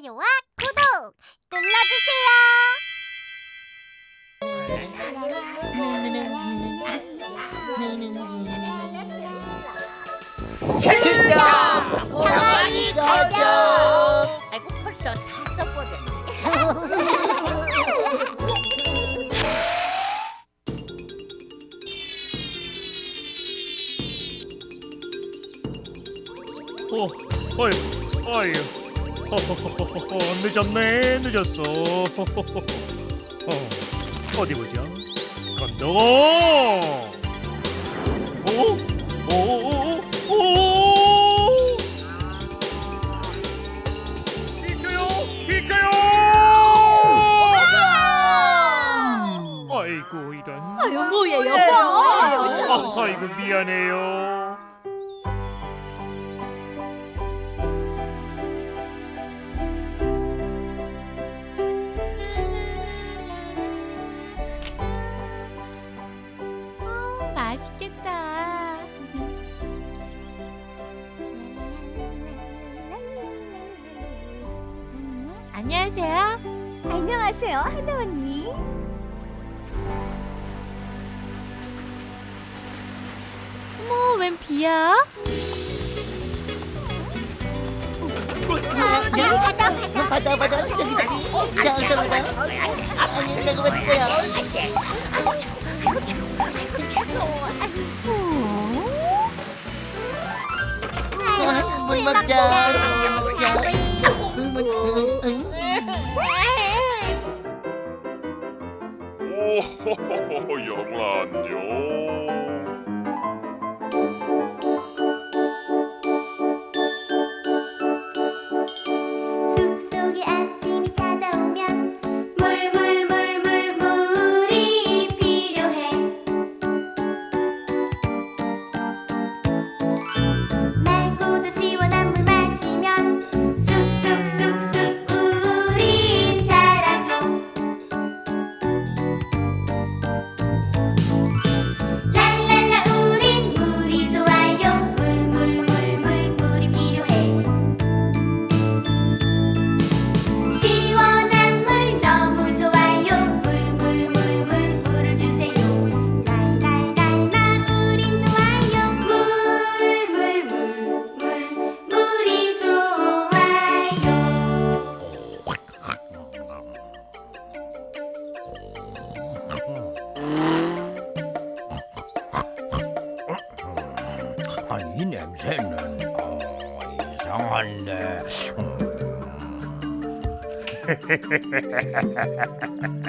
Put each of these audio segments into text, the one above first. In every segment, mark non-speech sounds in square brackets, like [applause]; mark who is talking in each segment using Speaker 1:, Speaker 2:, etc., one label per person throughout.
Speaker 1: 좋아요와 구독 눌러주세요.
Speaker 2: 아이고 벌써 다
Speaker 3: 어, 어이, 어이, 허허허허허, [laughs] 늦었네, 늦었어. [laughs] 어, 어디 보자. 건너. 오, 오, 오, 오, 오. 비켜요, 비켜요. 아이고 이런.
Speaker 2: 아유 뭐예요
Speaker 3: 아, 아이고 미안해요.
Speaker 1: 안녕하세요.
Speaker 4: 안녕하세요, 하나 언니.
Speaker 1: 어머, 웬 비야?
Speaker 2: 저기 가자 받아 받아 저기 저기 받아 아니 내가 거야 어, 물 먹자 자
Speaker 3: minem sinne. Oh, isande.
Speaker 4: Mm. [laughs]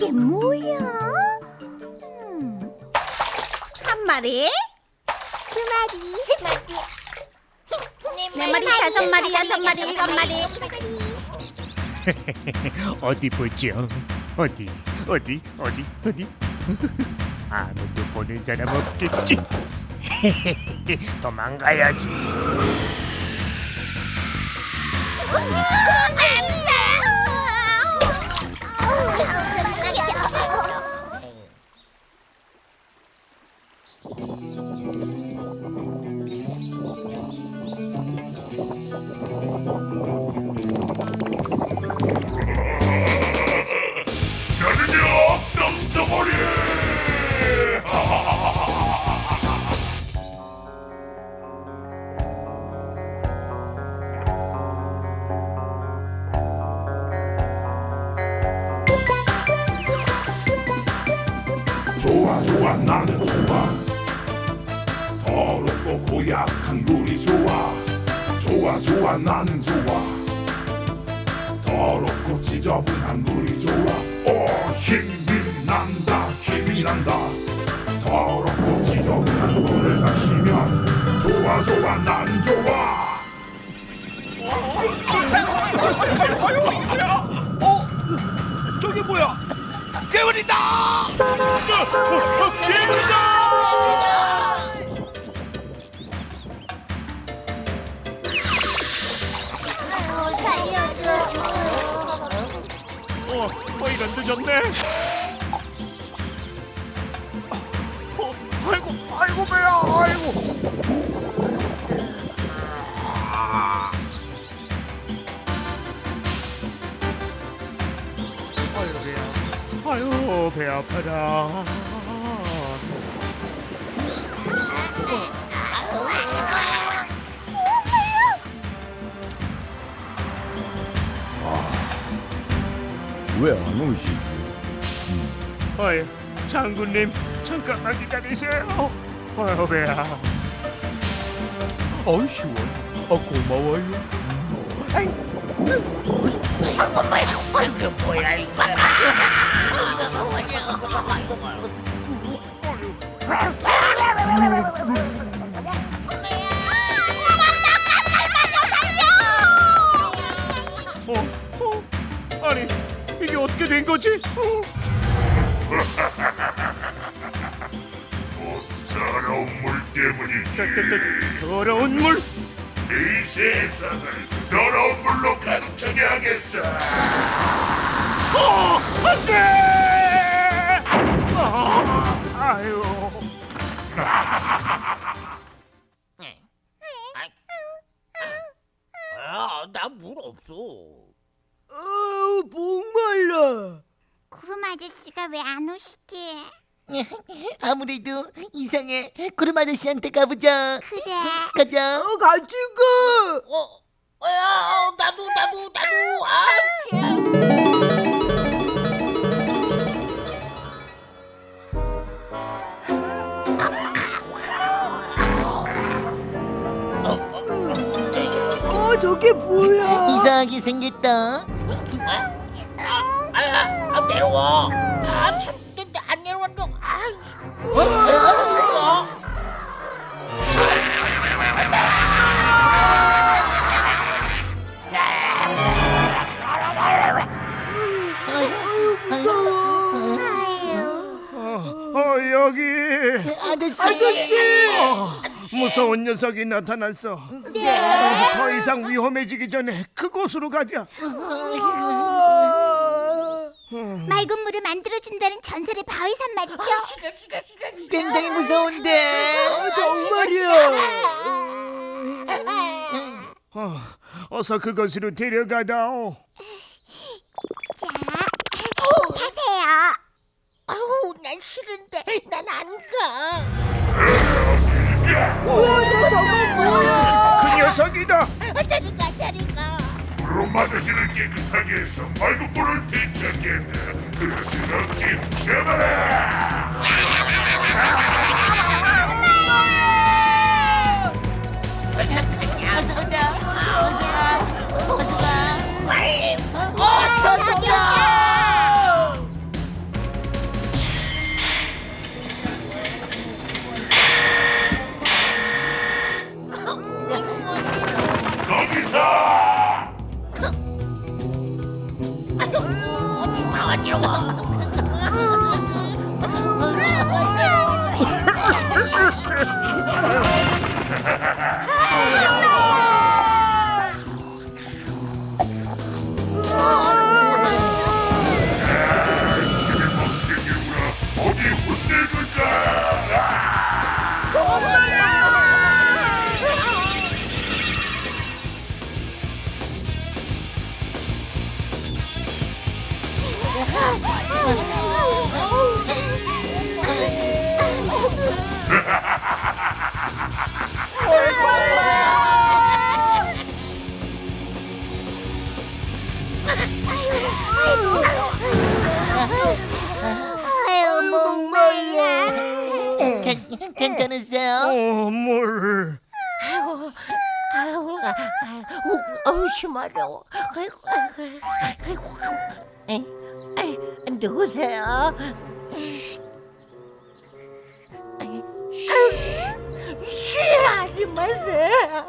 Speaker 4: 저게 뭐야? 음,
Speaker 2: 한 마리
Speaker 4: 두 마리, 세 마리,
Speaker 2: 네 마리 다섯 마리 여섯 마리 일곱 마리 [laughs]
Speaker 3: 어디 보죠? 어디 어디 어디 어디? [laughs] 아무도 보는 사람 없겠지? [laughs] 도망가야지.
Speaker 5: 야 よろしくお願いします。 좋아 좋아 나는 좋아 더럽고 지저분한 물이 좋아 오 힘이 난다 힘이 난다 더럽고 지저분한 물을 마시면 좋아 좋아 난 좋아
Speaker 6: 어? 저게 뭐야? 괴물이다!
Speaker 3: 어, 어 이건 늦었네. 어, 아이고, 아이고 배야, 아이고. 아유 배야, 아유 배 아파라.
Speaker 6: 왜 안 오시지?
Speaker 3: 아이 장군님 잠깐만 기다리세요. 아유 배야.
Speaker 6: 어이 시원. 아 고마워요.
Speaker 3: 어, 이게 어떻게 된 거지? 어.
Speaker 5: 더러운 물 때문이지
Speaker 3: 더, 더, 더, 더러운 물.
Speaker 5: 이 세상을 더러운 물로 가득 차게 하겠어
Speaker 3: 어, 안 돼! 아, 아유.
Speaker 6: 아 나 물 없어.
Speaker 1: 구름 아저씨가 왜 안 오시지? [laughs]
Speaker 2: 아무래도 이상해. 구름 아저씨한테 가보자.
Speaker 1: 그래.
Speaker 2: 가자.
Speaker 7: 같이 가.
Speaker 6: 어, 야 나도 나도 나도 아.
Speaker 7: 어, 저게 뭐야?
Speaker 2: 이상하게 생겼다.
Speaker 3: 여기
Speaker 2: 아저씨.
Speaker 3: 어, 무서운 녀석이 나타났어. 어, 더 이상 위험해지기 전에 그곳으로 가자.
Speaker 1: 맑은 물을 만들어준다는 전설의 바위산 말이죠.
Speaker 2: 굉장히 무서운데.
Speaker 7: 정말이야.
Speaker 3: 어, 어서 그곳으로 데려가다오.
Speaker 1: 자, 타세요.
Speaker 6: 아우 난 싫은데 난 안 가.
Speaker 7: 우와, 저 저건 뭐야?
Speaker 3: 그 녀석이다.
Speaker 6: 저리 가 저리 가.
Speaker 5: 아저씨를 깨끗하게 해서 물을 되찾겠네 그럴 순 없지 제발해
Speaker 2: 어서 가자. 어서 가. 어서 가.
Speaker 6: 빨리.
Speaker 2: 어서 가.
Speaker 6: Oh, 심하려. 아이고 아이고 아이고. 에? 아이 누구세요? 쉬하지 마세요.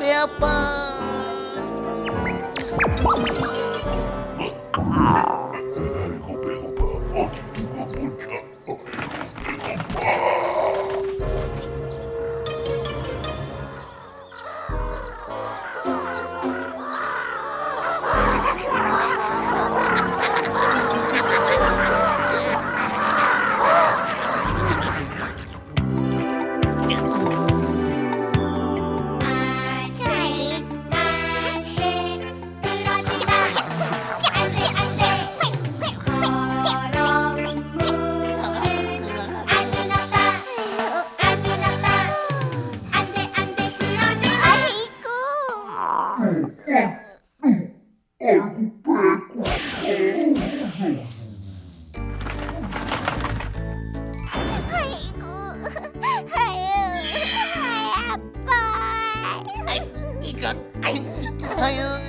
Speaker 5: 어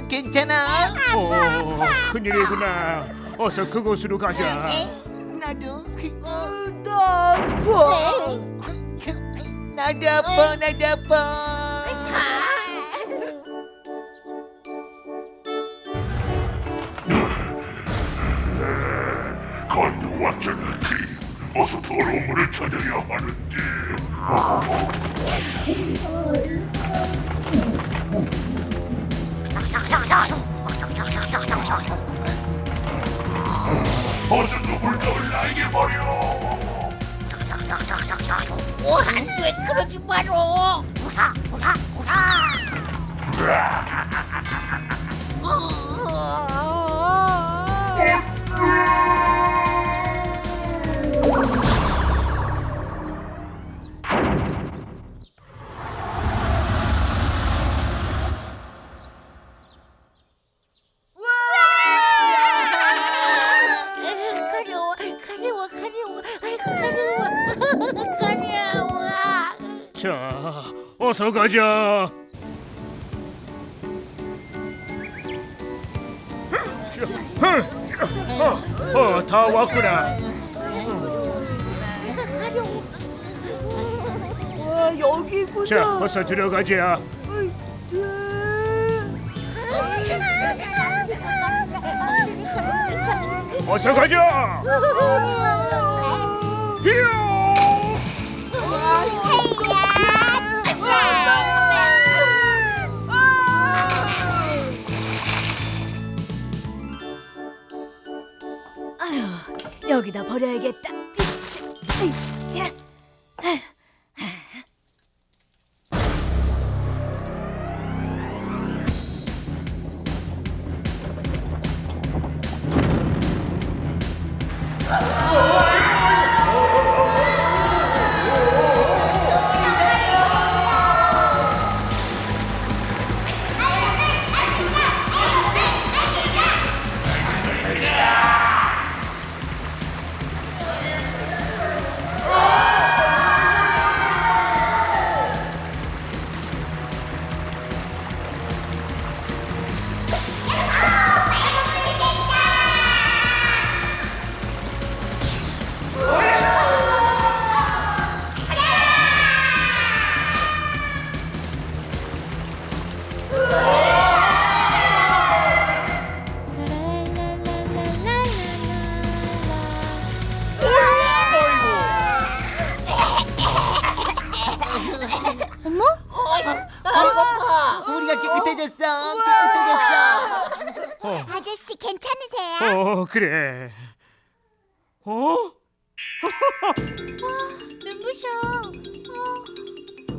Speaker 2: 괜찮아?
Speaker 3: 어, 큰일이구나. 어서 그곳으로 가자.
Speaker 2: 나도
Speaker 7: 아, 나 아파.
Speaker 2: 나도 아파 나도 아파.
Speaker 5: 건도 왔잖아 티 어서 더러운 물을 찾아야 하는데 어서 누굴 나에게 버려
Speaker 6: 오, 안 돼. 그러지 마라. 우사, 우사, 우사.
Speaker 3: 자, 어서 가자. 어, 어, 다 왔구나.
Speaker 7: 와, 여기구나.
Speaker 3: 자, 어서 들어가자. 어서 가자. 히어!
Speaker 4: 여기다 버려야겠다. 자, 아저
Speaker 3: 어 그래. 어?
Speaker 1: 눈부셔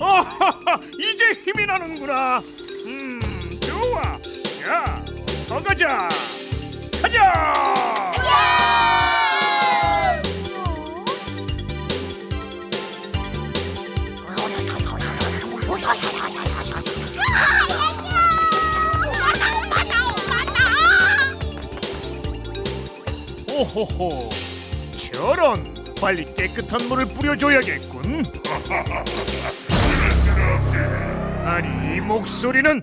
Speaker 1: 어.
Speaker 3: 아하하 [laughs] 이제 힘이 나는구나. 음 좋아. 자 서가자. 가자. 오호호. 저런 빨리 깨끗한 물을 뿌려줘야겠군. [laughs] 아니 이 목소리는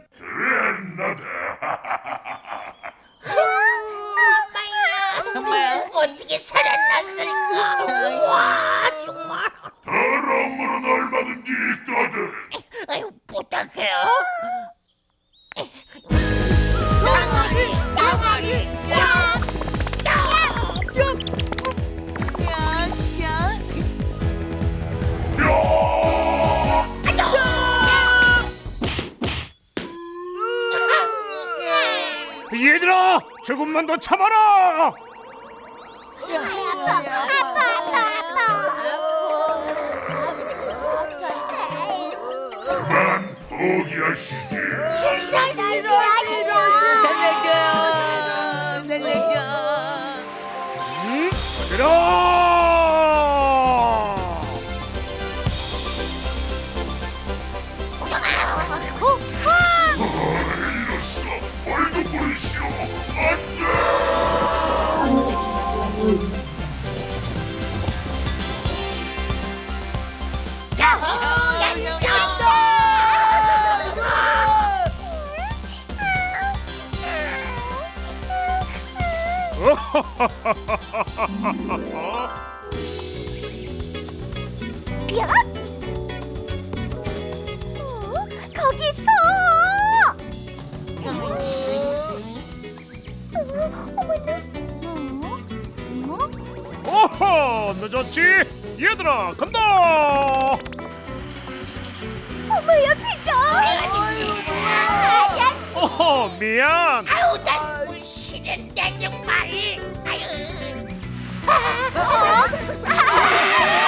Speaker 6: 정말 어떻게 살아났을까? 와 정말.
Speaker 5: 더러운 물은 얼마든지 있거든.
Speaker 6: 아유 부탁해요.
Speaker 3: 조금만 더 참아라.
Speaker 4: 야! 어? 거기 있어!
Speaker 3: 오호 늦었지? 얘들아 간다.
Speaker 4: 어머야 피터!
Speaker 3: 오호 미안.
Speaker 6: 아우 난 물 싫은데 정말. 아유.
Speaker 4: 어?